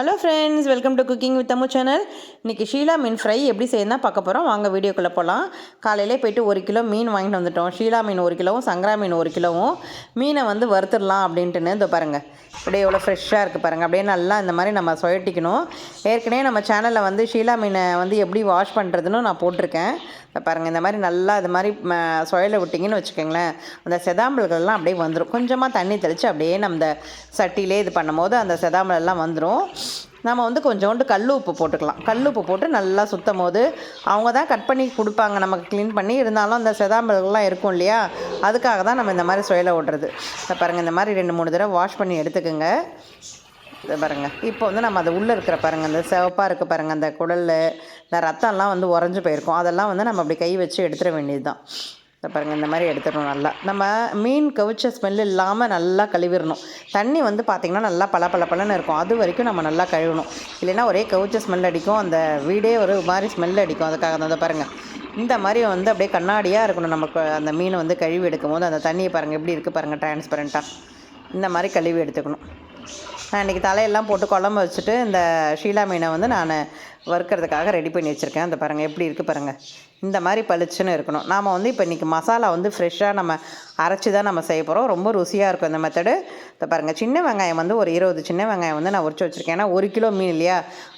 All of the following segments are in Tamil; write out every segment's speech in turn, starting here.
Hello friends welcome to cooking with Tamil channel இன்றைக்கி ஷீலா மீன் ஃப்ரை எப்படி செய்யணும் பார்க்க போகிறோம் வாங்க வீடியோக்குள்ளே போகலாம் காலையிலே போயிட்டு ஒரு கிலோ மீன் வாங்கிட்டு வந்துட்டோம். ஷீலா மீன் ஒரு கிலோவும் சங்கரா மீன் ஒரு கிலோவும். மீனை வந்து வறுத்துடலாம் அப்படின்ட்டுன்னு இதோ பாருங்கள் அப்படியே எவ்வளோ ஃப்ரெஷ்ஷாக இருக்குது பாருங்கள் அப்படியே நல்லா இந்த மாதிரி நம்ம சுயட்டிக்கணும். ஏற்கனவே நம்ம சேனலில் வந்து ஷீலா மீனை வந்து எப்படி வாஷ் பண்ணுறதுன்னு நான் போட்டிருக்கேன். பாருங்கள் இந்த மாதிரி நல்லா இது மாதிரி ம சுழல விட்டிங்கன்னு வச்சுக்கோங்களேன் அந்த செதாம்பல்கள்லாம் அப்படியே வந்துடும் கொஞ்சமாக தண்ணி தெளித்து அப்படியே நம்ம இந்த சட்டியிலே இது பண்ணும்போது அந்த செதாம்பலெல்லாம் வந்துடும் நம்ம வந்து கொஞ்சோண்டு கல் உப்பு போட்டுக்கலாம். கல் உப்பு போட்டு நல்லா சுத்தம் போது அவங்க தான் கட் பண்ணி கொடுப்பாங்க. நமக்கு க்ளீன் பண்ணி இருந்தாலும் அந்த செதாம்பல்கள்லாம் இருக்கும் இல்லையா? அதுக்காக தான் நம்ம இந்த மாதிரி சுயலை ஓட்டுறது. பாருங்கள் இந்த மாதிரி ரெண்டு மூணு தடவை வாஷ் பண்ணி எடுத்துக்கோங்க. இதை பாருங்கள் இப்போ வந்து நம்ம அது உள்ளே இருக்கிற பாருங்கள் அந்த சிவப்பாக இருக்க பாருங்கள் அந்த குடல் இந்த ரத்தம்லாம் வந்து உறைஞ்சு போயிருக்கும். அதெல்லாம் வந்து நம்ம அப்படி கை வச்சு எடுத்துட வேண்டியது தான் இதை பாருங்கள் இந்த மாதிரி எடுத்துடணும் நல்லா. நம்ம மீன் கவிச்ச ஸ்மெல் இல்லாமல் நல்லா கழுவிடணும். தண்ணி வந்து பார்த்திங்கன்னா நல்லா பல பல பலன்னு இருக்கும். அது வரைக்கும் நம்ம நல்லா கழுவணும். இல்லைன்னா ஒரே கவிச்ச ஸ்மெல் அடிக்கும். அந்த வீடே ஒரு மாதிரி ஸ்மெல் அடிக்கும். அதுக்காக தான் அதை பாருங்கள் இந்த மாதிரி வந்து அப்படியே கண்ணாடியாக இருக்கணும். நமக்கு அந்த மீனை வந்து கழுவி எடுக்கும் போது அந்த தண்ணியை பாருங்கள் எப்படி இருக்குது பாருங்கள் டிரான்ஸ்பரண்ட்டாக இந்த மாதிரி கழுவி எடுத்துக்கணும். நான் இன்றைக்கி தலையெல்லாம் போட்டு குழம்பு வச்சுட்டு இந்த ஷீலா மீனை வந்து நான் வறுக்கிறதுக்காக ரெடி பண்ணி வச்சுருக்கேன். அந்த பாருங்கள் எப்படி இருக்குது பாருங்கள் இந்த மாதிரி பளிச்சுன்னு இருக்கணும். நாம் வந்து இப்போ இன்றைக்கி மசாலா வந்து ஃப்ரெஷ்ஷாக நம்ம அரைச்சி தான் நம்ம செய்ய போகிறோம் ரொம்ப ருசியாக இருக்கும் இந்த மெத்தடு இந்த பாருங்கள் சின்ன வெங்காயம் வந்து ஒரு இருபது சின்ன வெங்காயம் வந்து நான் உரிச்சு வச்சுருக்கேன். ஏன்னா ஒரு கிலோ மீன் இல்லையா?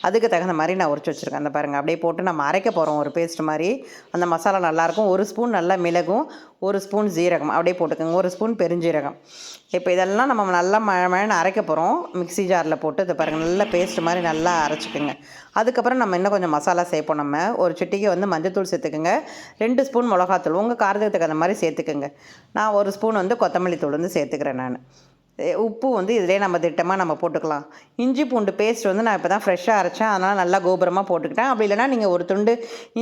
அதுக்கு தகுந்த மாதிரி நான் உரிச்சு வச்சுருக்கேன். அந்த பாருங்கள் அப்படியே போட்டு நம்ம அரைக்க போகிறோம் ஒரு பேஸ்ட் மாதிரி. அந்த மசாலா நல்லாயிருக்கும் ஒரு ஸ்பூன் நல்லா மிளகும் ஒரு ஸ்பூன் ஜீரகம் அப்படியே போட்டுக்கோங்க. ஒரு ஸ்பூன் பெருஞ்சீரகம். இப்போ இதெல்லாம் நம்ம நல்லா மழை மழைன்னு அரைக்க போகிறோம் மிக்ஸி ஜாரில் போட்டு இதை பாருங்கள் நல்லா பேஸ்ட் மாதிரி நல்லா அரைச்சிக்கோங்க. அதுக்கப்புறம் நம்ம இன்னும் கொஞ்சம் மசாலா சேர்ப்போம். நம்ம ஒரு சிட்டிக்கு வந்து மஞ்சத்தூள் சேர்த்துக்குங்க. ரெண்டு ஸ்பூன் மிளகாத்தூள் உங்கள் காரத்துக்கு தகுந்த மாதிரி சேர்த்துக்குங்க. நான் ஒரு ஸ்பூன் வந்து கொத்தமல்லி தூள் வந்து சேர்த்துக்கிறேன் நான். உப்பு வந்து இதிலே நம்ம திட்டமாக நம்ம போட்டுக்கலாம். இஞ்சி பூண்டு பேஸ்ட் வந்து நான் இப்போ தான் ஃப்ரெஷ்ஷாக அரைச்சேன். அதனால் நல்லா கோபுரமாக போட்டுக்கிட்டேன். அப்படி இல்லைனா நீங்கள் ஒரு துண்டு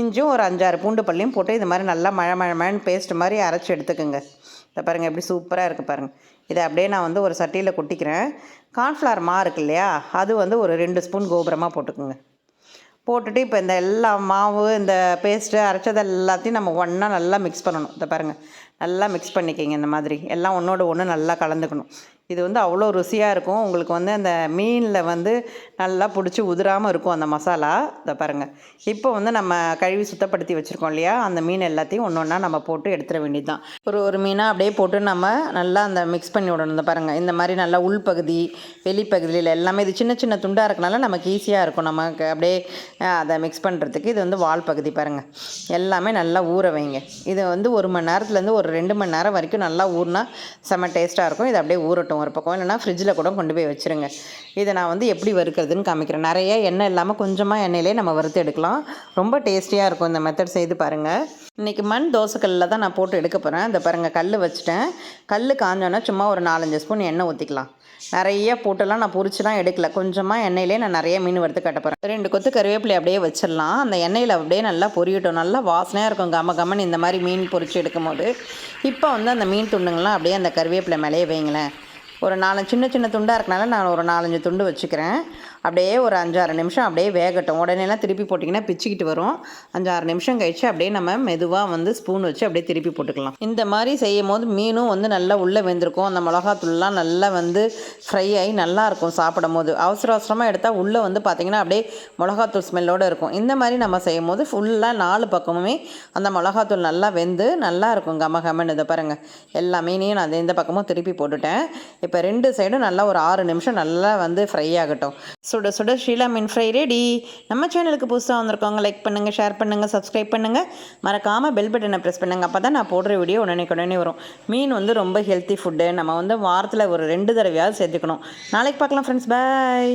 இஞ்சும் ஒரு அஞ்சாறு பூண்டு பள்ளியும் போட்டு இது மாதிரி நல்லா மழை மழை மழைன்னு பேஸ்ட் மாதிரி அரைச்சி எடுத்துக்கோங்க. இதை பாருங்கள் எப்படி சூப்பராக இருக்குது பாருங்கள் இதை அப்படியே நான் வந்து ஒரு சட்டியில் கொட்டிக்கிறேன். கார்ன்ஃப்ளவர் மா இருக்கு இல்லையா? அது வந்து ஒரு ரெண்டு ஸ்பூன் கோபுரமாக போட்டுக்கோங்க. போட்டுட்டு இப்போ இந்த எல்லா மாவு இந்த பேஸ்ட்டு அரைச்சது எல்லாத்தையும் நம்ம ஒன்றா நல்லா மிக்ஸ் பண்ணணும். இதை பாருங்கள் நல்லா மிக்ஸ் பண்ணிக்கிங்க இந்த மாதிரி. எல்லாம் ஒன்றோட ஒன்று நல்லா கலந்துக்கணும். இது வந்து அவ்வளோ ருசியாக இருக்கும். உங்களுக்கு வந்து அந்த மீனில் வந்து நல்லா பிடிச்சி உதிராமல் இருக்கும் அந்த மசாலா. இதை பாருங்கள் இப்போ வந்து நம்ம கழுவி சுத்தப்படுத்தி வச்சுருக்கோம் இல்லையா? அந்த மீன் எல்லாத்தையும் ஒன்று ஒன்றா நம்ம போட்டு எடுத்துட வேண்டியது தான் ஒரு ஒரு மீனாக அப்படியே போட்டு நம்ம நல்லா அந்த மிக்ஸ் பண்ணி விடணும். இந்த பாருங்கள் இந்த மாதிரி நல்லா உள்பகுதி வெளிப்பகுதியில் எல்லாமே இது சின்ன சின்ன துண்டாக இருக்கனால நமக்கு ஈஸியாக இருக்கும். நமக்கு அப்படியே அதை மிக்ஸ் பண்ணுறதுக்கு இது வந்து வால் பகுதி பாருங்கள் எல்லாமே நல்லா ஊற வைங்க. இது வந்து ஒரு மணி நேரத்துலேருந்து ஒரு ரெண்டு மணி நேரம் வரைக்கும் நல்லா ஊறினா செம்ம டேஸ்ட்டாக இருக்கும். இது அப்படியே ஊறட்டும் ஒரு பக்கம். இல்லைனா ஃப்ரிட்ஜில் கூட கொண்டு போய் வச்சுருங்க. இதை நான் வந்து எப்படி வறுக்கிறதுன்னு காமிக்கிறேன். நிறைய எண்ணெய் இல்லாமல் கொஞ்சமாக எண்ணெயிலே நம்ம வறுத்து எடுக்கலாம். ரொம்ப டேஸ்டியாக இருக்கும் இந்த மெத்தட் செய்து பாருங்கள் இன்றைக்கி மண் தோசைக்கல்லில் தான் நான் போட்டு எடுக்க போகிறேன் இந்த பாருங்கள் கல் வச்சுட்டேன். கல் காஞ்சோன்னா சும்மா ஒரு நாலஞ்சு ஸ்பூன் எண்ணெய் ஊற்றிக்கலாம் நிறைய போட்டுலாம் நான் பொறிச்சுலாம் எடுக்கல. கொஞ்சமாக எண்ணெயிலே நான் நிறைய மீன் வறுத்து கட்ட போகிறேன் ரெண்டு கொத்து கருவேப்பிலை அப்படியே வச்சிடலாம். அந்த எண்ணெயில் அப்படியே நல்லா பொரியட்டும். நல்லா வாசனையாக இருக்கும். கம கமன்னு இந்த மாதிரி மீன் பொறிச்சு எடுக்கும் போது இப்போ வந்து அந்த மீன் துண்டுங்கள்லாம் அப்படியே அந்த கருவேப்பிலை மேலேயே வைங்களேன். ஒரு நாலு சின்ன சின்ன துண்டாக இருக்கனால நான் ஒரு நாலஞ்சு துண்டு வச்சுக்கிறேன். அப்படியே ஒரு அஞ்சாறு நிமிஷம் அப்படியே வேகட்டும். உடனேலாம் திருப்பி போட்டிங்கன்னா பிச்சுக்கிட்டு வரும். அஞ்சாறு நிமிஷம் கழித்து அப்படியே நம்ம மெதுவாக வந்து ஸ்பூன் வச்சு அப்படியே திருப்பி போட்டுக்கலாம். இந்த மாதிரி செய்யும் போது மீனும் வந்து நல்லா உள்ளே வெந்திருக்கும். அந்த மிளகாத்தூள்லாம் நல்லா வந்து ஃப்ரை ஆகி நல்லாயிருக்கும் சாப்பிடும் போது அவசர அவசரமாக எடுத்தால் உள்ளே வந்து பார்த்திங்கன்னா அப்படியே மிளகாத்தூள் ஸ்மெல்லோடு இருக்கும். இந்த மாதிரி நம்ம செய்யும் போது ஃபுல்லாக நாலு பக்கமுமே அந்த மிளகாத்தூள் நல்லா வெந்து நல்லா இருக்கும். கம கமன்னு இதை பாருங்கள் எல்லா மீனையும் நான் இந்த பக்கமும் திருப்பி போட்டுட்டேன். இப்போ ரெண்டு சைடும் நல்லா ஒரு ஆறு நிமிஷம் நல்லா வந்து ஃப்ரை ஆகட்டும். சுட சுட ஷீலா மீன் ஃப்ரை ரெடி நம்ம சேனலுக்கு புதுசாக வந்திருக்கவங்க லைக் பண்ணுங்கள் ஷேர் பண்ணுங்கள் சப்ஸ்கிரைப் பண்ணுங்கள் மறக்காமல் பெல் பட்டனை ப்ரெஸ் பண்ணுங்கள் அப்போ தான் நான் போடுற வீடியோ உடனே உடனே வரும். மீன் வந்து ரொம்ப ஹெல்த்தி ஃபுட்டு நம்ம வந்து வாரத்தில் ஒரு ரெண்டு தடவையாவது சேர்த்துக்கணும். நாளைக்கு பார்க்கலாம் ஃப்ரெண்ட்ஸ் பாய்